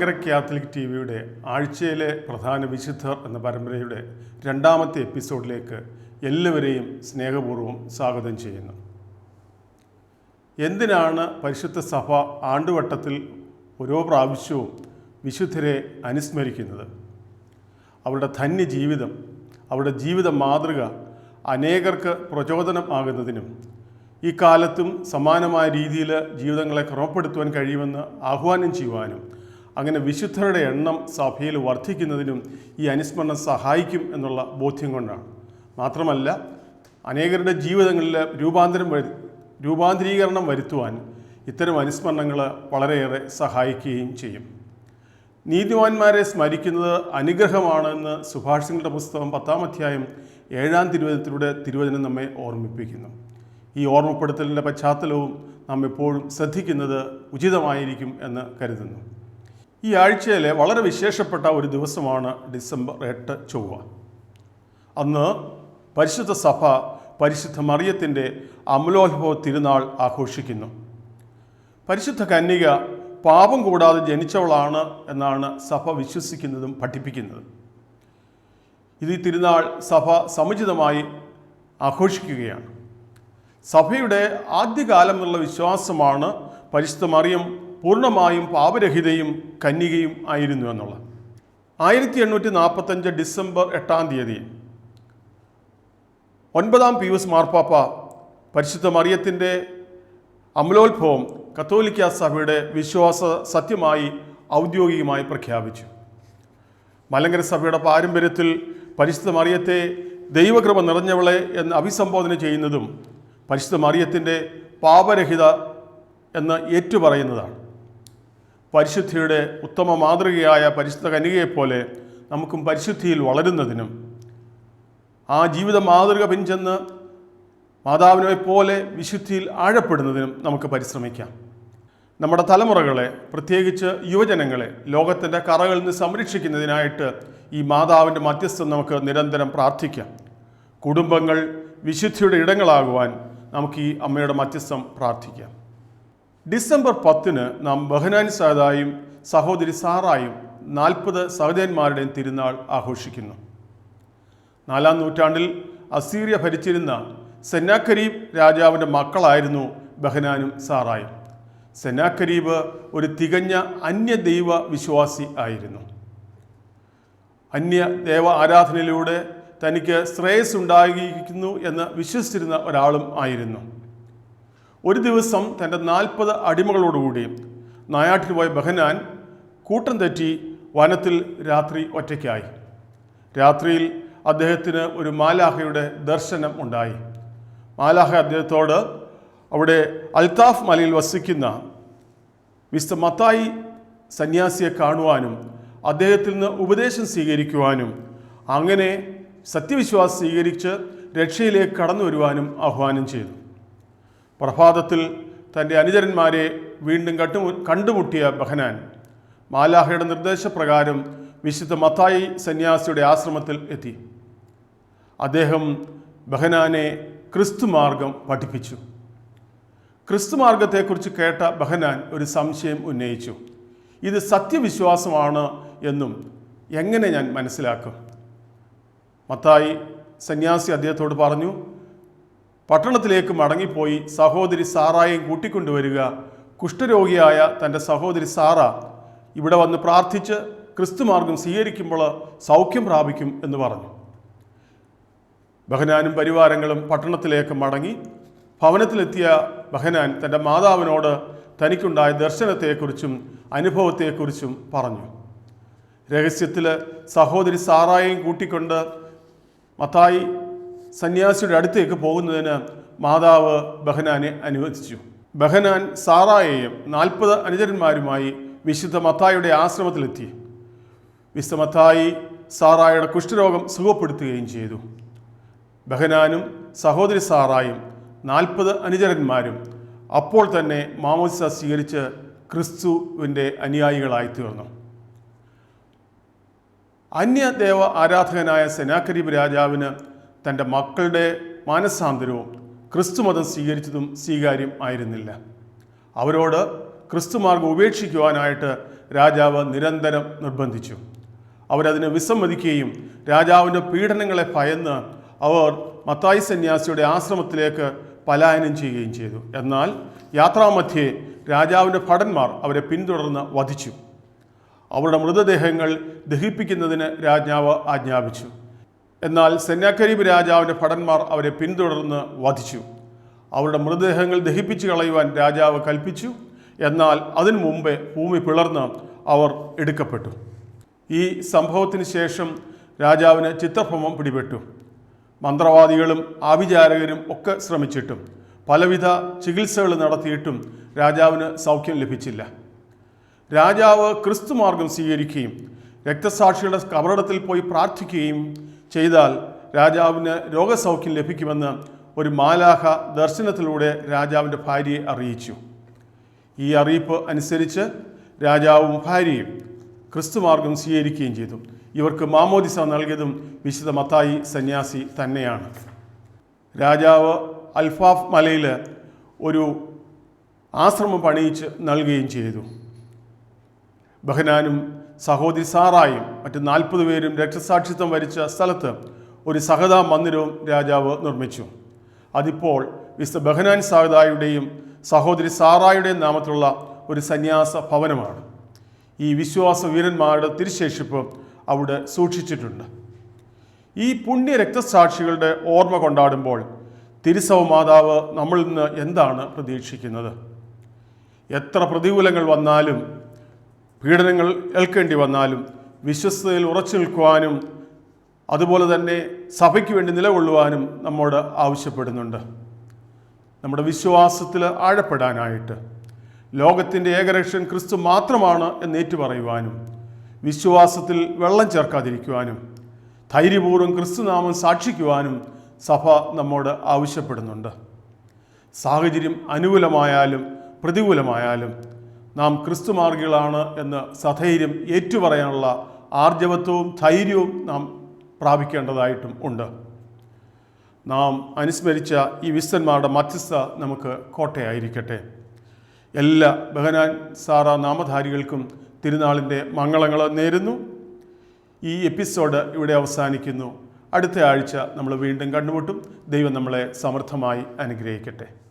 Malankara Catholic T വിയുടെ ആഴ്ചയിലെ പ്രധാന വിശുദ്ധർ എന്ന പരമ്പരയുടെ രണ്ടാമത്തെ എപ്പിസോഡിലേക്ക് എല്ലാവരെയും സ്നേഹപൂർവം സ്വാഗതം ചെയ്യുന്നു. എന്തിനാണ് പരിശുദ്ധ സഭ ആണ്ടുവട്ടത്തിൽ ഓരോ പ്രാവശ്യവും വിശുദ്ധരെ അനുസ്മരിക്കുന്നത്? അവരുടെ ധന്യ ജീവിതം അവരുടെ ജീവിത മാതൃക അനേകർക്ക് പ്രചോദനം ആകുന്നതിനും ഈ കാലത്തും സമാനമായ രീതിയിൽ ജീവിതങ്ങളെ ക്രമപ്പെടുത്തുവാൻ കഴിയുമെന്ന് ആഹ്വാനം ചെയ്യുവാനും അങ്ങനെ വിശുദ്ധരുടെ എണ്ണം സഭയിൽ വർദ്ധിക്കുന്നതിനും ഈ അനുസ്മരണം സഹായിക്കും എന്നുള്ള ബോധ്യം കൊണ്ടാണ്. മാത്രമല്ല അനേകരുടെ ജീവിതങ്ങളിൽ രൂപാന്തരം വരു രൂപാന്തരീകരണം വരുത്തുവാൻ ഇത്തരം അനുസ്മരണങ്ങൾ വളരെയേറെ സഹായിക്കുകയും ചെയ്യും. നീതിമാന്മാരെ സ്മരിക്കുന്നത് അനുഗ്രഹമാണെന്ന് സുഭാഷിതങ്ങളുടെ പുസ്തകം പത്താം അധ്യായം ഏഴാം തിരുവചനത്തിലൂടെ തിരുവചനം നമ്മെ ഓർമ്മിപ്പിക്കുന്നു. ഈ ഓർമ്മപ്പെടുത്തലിന്റെ പശ്ചാത്തലവും നാം എപ്പോഴും ശ്രദ്ധിക്കുന്നത് ഉചിതമായിരിക്കും എന്ന് കരുതുന്നു. ഈ ആഴ്ചയിലെ വളരെ വിശേഷപ്പെട്ട ഒരു ദിവസമാണ് ഡിസംബർ എട്ട് ചൊവ്വ. അന്ന് പരിശുദ്ധ സഭ പരിശുദ്ധ മറിയത്തിന്റെ അമലോത്ഭവ തിരുനാൾ ആഘോഷിക്കുന്നു. പരിശുദ്ധ കന്യക പാപം കൂടാതെ ജനിച്ചവളാണ് എന്നാണ് സഭ വിശ്വസിക്കുന്നതും പഠിപ്പിക്കുന്നതും. ഇത് ഈ തിരുനാൾ സഭ സമുചിതമായി ആഘോഷിക്കുകയാണ്. സഭയുടെ ആദ്യകാലം എന്നുള്ള വിശ്വാസമാണ് പരിശുദ്ധ മറിയം പൂർണമായും പാപരഹിതയും കന്യകയും ആയിരുന്നു എന്നുള്ള. ആയിരത്തി എണ്ണൂറ്റി നാൽപ്പത്തഞ്ച് ഡിസംബർ എട്ടാം തീയതി. ഒൻപതാം പിയൂസ് മാർപ്പാപ്പ പരിശുദ്ധ മറിയത്തിന്റെ അമലോത്ഭവം കത്തോലിക്ക സഭയുടെ വിശ്വാസ സത്യമായി ഔദ്യോഗികമായി പ്രഖ്യാപിച്ചു. മലങ്കര സഭയുടെ പാരമ്പര്യത്തിൽ പരിശുദ്ധ മറിയത്തെ ദൈവകൃപ നിറഞ്ഞവളെ എന്ന് അഭിസംബോധന ചെയ്യുന്നതും പരിശുദ്ധ മറിയത്തിന്റെ പാപരഹിത എന്ന് ഏറ്റുപറയുന്നതാണ്. പരിശുദ്ധിയുടെ ഉത്തമ മാതൃകയായ പരിശുദ്ധ കനികയെപ്പോലെ നമുക്കും പരിശുദ്ധിയിൽ വളരുന്നതിനും ആ ജീവിത മാതൃക പിൻചെന്ന് മാതാവിനെപ്പോലെ വിശുദ്ധിയിൽ ആഴപ്പെടുന്നതിനും നമുക്ക് പരിശ്രമിക്കാം. നമ്മുടെ തലമുറകളെ പ്രത്യേകിച്ച് യുവജനങ്ങളെ ലോകത്തിന്റെ കറകളിൽ നിന്ന് സംരക്ഷിക്കുന്നതിനായിട്ട് ഈ മാതാവിന്റെ മധ്യസ്ഥം നമുക്ക് നിരന്തരം പ്രാർത്ഥിക്കാം. കുടുംബങ്ങൾ വിശുദ്ധിയുടെ ഇടങ്ങളാകുവാൻ നമുക്ക് ഈ അമ്മയുടെ മധ്യസ്ഥം പ്രാർത്ഥിക്കാം. ഡിസംബർ പത്തിന് നാം ബഹനാൻ സാദായും സഹോദരി സാറായും നാൽപ്പത് സഹോദരന്മാരുടെയും തിരുനാൾ ആഘോഷിക്കുന്നു. നാലാം നൂറ്റാണ്ടിൽ അസീറിയ ഭരിച്ചിരുന്ന സെന്നാക്കരീബ് രാജാവിന്റെ മക്കളായിരുന്നു ബഹനാനും സാറായും. സെന്നാക്കരീബ് ഒരു തികഞ്ഞ അന്യദൈവ വിശ്വാസി ആയിരുന്നു. അന്യ ദേവ ആരാധനയിലൂടെ തനിക്ക് ശ്രേയസ് ഉണ്ടായിരിക്കുന്നു എന്ന് വിശ്വസിച്ചിരുന്ന ഒരാളും ആയിരുന്നു. ഒരു ദിവസം തന്റെ നാൽപ്പത് അടിമകളോടുകൂടി നായാട്ടിൽ പോയ ബഹനാൻ കൂട്ടം തെറ്റി വനത്തിൽ രാത്രി ഒറ്റയ്ക്കായി. രാത്രിയിൽ അദ്ദേഹത്തിന് ഒരു മാലാഹയുടെ ദർശനം ഉണ്ടായി. മാലാഹ അദ്ദേഹത്തോട് അവിടെ അൽത്താഫ് മലയിൽ വസിക്കുന്ന മിസ്റ്റർ മത്തായി സന്യാസിയെ കാണുവാനും അദ്ദേഹത്തിൽ നിന്ന് ഉപദേശം സ്വീകരിക്കുവാനും അങ്ങനെ സത്യവിശ്വാസം സ്വീകരിച്ച് രക്ഷയിലേക്ക് കടന്നു വരുവാനും ആഹ്വാനം ചെയ്തു. പ്രഭാതത്തിൽ തന്റെ അനുചരന്മാരെ വീണ്ടും കട്ടു കണ്ടുമുട്ടിയ ബഹനാൻ. മാലാഹയുടെ നിർദ്ദേശപ്രകാരം വിശുദ്ധ മത്തായി സന്യാസിയുടെ ആശ്രമത്തിൽ എത്തി. അദ്ദേഹം ബഹനാനെ ക്രിസ്തുമാർഗം പഠിപ്പിച്ചു. ക്രിസ്തുമാർഗത്തെക്കുറിച്ച് കേട്ട ബഹനാൻ ഒരു സംശയം ഉന്നയിച്ചു. ഇത് സത്യവിശ്വാസമാണ് എന്നും എങ്ങനെ ഞാൻ മനസ്സിലാക്കും? മത്തായി സന്യാസി അദ്ദേഹത്തോട് പറഞ്ഞു പട്ടണത്തിലേക്ക് മടങ്ങിപ്പോയി സഹോദരി സാറായെയും കൂട്ടിക്കൊണ്ടുവരിക. കുഷ്ഠരോഗിയായ തന്റെ സഹോദരി സാറ ഇവിടെ വന്ന് പ്രാർത്ഥിച്ച് ക്രിസ്തുമാർഗം സ്വീകരിക്കുമ്പോൾ സൗഖ്യം പ്രാപിക്കും എന്ന് പറഞ്ഞു. ബഹനാനും പരിവാരങ്ങളും പട്ടണത്തിലേക്ക് മടങ്ങി. ഭവനത്തിലെത്തിയ ബഹനാൻ തന്റെ മാതാവിനോട് തനിക്കുണ്ടായ ദർശനത്തെക്കുറിച്ചും അനുഭവത്തെക്കുറിച്ചും പറഞ്ഞു. രഹസ്യത്തിൽ സഹോദരി സാറായെയും കൂട്ടിക്കൊണ്ട് മത്തായി സന്യാസിയുടെ അടുത്തേക്ക് പോകുന്നതിന് മാതാവ് ബഹനാനെ അനുവദിച്ചു. ബഹനാൻ സാറായെയും നാൽപ്പത് അനുചരന്മാരുമായി വിശുദ്ധ മത്തായിയുടെ ആശ്രമത്തിലെത്തി. വിശുദ്ധ മത്തായി സാറായുടെ കുഷ്ഠരോഗം സുഖപ്പെടുത്തുകയും ചെയ്തു. ബഹനാനും സഹോദരി സാറായും നാൽപ്പത് അനുചരന്മാരും അപ്പോൾ തന്നെ മാമോദിസ സ്വീകരിച്ച് ക്രിസ്തുവിന്റെ അനുയായികളായി തീർന്നു. അന്യദേവ ആരാധകനായ സെനാക്കരീബ് രാജാവിന് തന്റെ മക്കളുടെ മാനസാന്തരവും ക്രിസ്തുമതം സ്വീകരിച്ചതും സ്വീകാര്യം ആയിരുന്നില്ല. അവരോട് ക്രിസ്തുമാർഗം ഉപേക്ഷിക്കുവാനായിട്ട് രാജാവ് നിരന്തരം നിർബന്ധിച്ചു. അവരതിനെ വിസമ്മതിക്കുകയും രാജാവിന്റെ പീഡനങ്ങളെ ഭയന്ന് അവർ മത്തായി സന്യാസിയുടെ ആശ്രമത്തിലേക്ക് പലായനം ചെയ്യുകയും ചെയ്തു. എന്നാൽ യാത്രാമധ്യേ രാജാവിന്റെ ഭടന്മാർ അവരെ പിന്തുടർന്ന് വധിച്ചു. അവരുടെ മൃതദേഹങ്ങൾ ദഹിപ്പിക്കുന്നതിന് രാജാവ് ആജ്ഞാപിച്ചു. എന്നാൽ സെന്നാക്കരീബ് രാജാവിന്റെ ഭടന്മാർ അവരെ പിന്തുടർന്ന് വധിച്ചു. അവരുടെ മൃതദേഹങ്ങൾ ദഹിപ്പിച്ചു കളയുവാൻ രാജാവ് കൽപ്പിച്ചു. എന്നാൽ അതിനു മുമ്പേ ഭൂമി പിളർന്ന് അവർ എടുക്കപ്പെട്ടു. ഈ സംഭവത്തിന് ശേഷം രാജാവിന് ചിത്രഭ്രമം പിടിപെട്ടു. മന്ത്രവാദികളും ആഭിചാരകരും ഒക്കെ ശ്രമിച്ചിട്ടും പലവിധ ചികിത്സകൾ നടത്തിയിട്ടും രാജാവിന് സൗഖ്യം ലഭിച്ചില്ല. രാജാവ് ക്രിസ്തുമാർഗം സ്വീകരിക്കുകയും രക്തസാക്ഷിയുടെ കബറിടത്തിൽ പോയി പ്രാർത്ഥിക്കുകയും ചെയ്താൽ രാജാവിന് രോഗസൗഖ്യം ലഭിക്കുമെന്ന് ഒരു മാലാഹ ദർശനത്തിലൂടെ രാജാവിന്റെ ഭാര്യയെ അറിയിച്ചു. ഈ അറിയിപ്പ് അനുസരിച്ച് രാജാവും ഭാര്യയും ക്രിസ്തുമാർഗം സ്വീകരിക്കുകയും ചെയ്തു. ഇവർക്ക് മാമോദിസ നൽകിയതും വിശുദ്ധ മത്തായി സന്യാസി തന്നെയാണ്. രാജാവ് അൽഫാഫ് മലയിൽ ഒരു ആശ്രമം പണിയിച്ച് നൽകുകയും ചെയ്തു. ബഹനാനും സഹോദരി സാറായും മറ്റ് നാൽപ്പത് പേരും രക്തസാക്ഷിത്വം വരിച്ച സ്ഥലത്ത് ഒരു സഹതാ മന്ദിരവും രാജാവ് നിർമ്മിച്ചു. അതിപ്പോൾ വിശുദ്ധ ബഹനാൻ സാഹദായുടെയും സഹോദരി സാറായുടെയും നാമത്തിലുള്ള ഒരു സന്യാസ ഭവനമാണ്. ഈ വിശ്വാസ വീരന്മാരുടെ തിരുശേഷിപ്പ് അവിടെ സൂക്ഷിച്ചിട്ടുണ്ട്. ഈ പുണ്യ രക്തസാക്ഷികളുടെ ഓർമ്മ കൊണ്ടാടുമ്പോൾ തിരുസവ മാതാവ് നമ്മളിൽ നിന്ന് എന്താണ് പ്രതീക്ഷിക്കുന്നത്? എത്ര പ്രതികൂലങ്ങൾ വന്നാലും പീഡനങ്ങൾ ഏൽക്കേണ്ടി വന്നാലും വിശ്വസ്തയിൽ ഉറച്ചു നിൽക്കുവാനും അതുപോലെ തന്നെ സഭയ്ക്ക് വേണ്ടി നിലകൊള്ളുവാനും നമ്മോട് ആവശ്യപ്പെടുന്നുണ്ട്. നമ്മുടെ വിശ്വാസത്തിൽ ആഴപ്പെടാനായിട്ട്. ലോകത്തിന്റെ ഏകരക്ഷൻ ക്രിസ്തു മാത്രമാണ് എന്ന് ഏറ്റുപറയുവാനും വിശ്വാസത്തിൽ വെള്ളം ചേർക്കാതിരിക്കുവാനും ധൈര്യപൂർവം ക്രിസ്തുനാമം സാക്ഷിക്കുവാനും സഭ നമ്മോട് ആവശ്യപ്പെടുന്നുണ്ട്. സാഹചര്യം അനുകൂലമായാലും പ്രതികൂലമായാലും നാം ക്രിസ്തുമാർഗികളാണ് എന്ന് സധൈര്യം ഏറ്റുപറയാനുള്ള ആർജവത്വവും ധൈര്യവും നാം പ്രാപിക്കേണ്ടതായിട്ടും ഉണ്ട്. നാം അനുസ്മരിച്ച ഈ വിശ്വന്മാരുടെ മധ്യസ്ഥ നമുക്ക് കോട്ടയായിരിക്കട്ടെ. എല്ലാ ബഹനാൻ സാറ നാമധാരികൾക്കും തിരുനാളിന്റെ മംഗളങ്ങൾ നേരുന്നു. ഈ എപ്പിസോഡ് ഇവിടെ അവസാനിക്കുന്നു. അടുത്ത ആഴ്ച നമ്മൾ വീണ്ടും കണ്ടുമുട്ടും. ദൈവം നമ്മളെ സമൃദ്ധമായി അനുഗ്രഹിക്കട്ടെ.